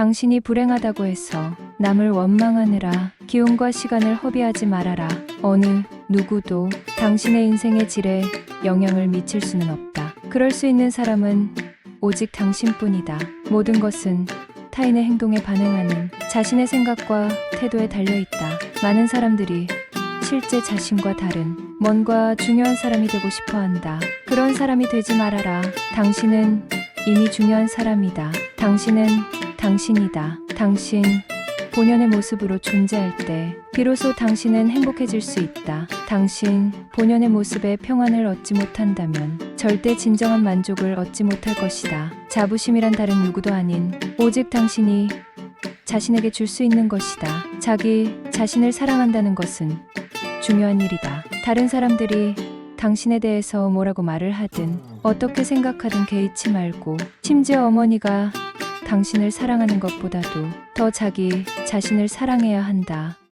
당신이 불행하다고 해서 남을 원망하느라 기운과 시간을 허비하지 말아라. 어느 누구도 당신의 인생의 질에 영향을 미칠 수는 없다. 그럴 수 있는 사람은 오직 당신뿐이다. 모든 것은 타인의 행동에 반응하는 자신의 생각과 태도에 달려 있다. 많은 사람들이 실제 자신과 다른 뭔가 중요한 사람이 되고 싶어 한다. 그런 사람이 되지 말아라. 당신은 이미 중요한 사람이다. 당신은 당신이다. 당신 본연의 모습으로 존재할 때 비로소 당신은 행복해질 수 있다. 당신 본연의 모습에 평안을 얻지 못한다면 절대 진정한 만족을 얻지 못할 것이다. 자부심이란 다른 누구도 아닌 오직 당신이 자신에게 줄 수 있는 것이다. 자기 자신을 사랑한다는 것은 중요한 일이다. 다른 사람들이 당신에 대해서 뭐라고 말을 하든 어떻게 생각하든 개의치 말고 심지어 어머니가 당신을 사랑하는 것보다도 더 자기 자신을 사랑해야 한다.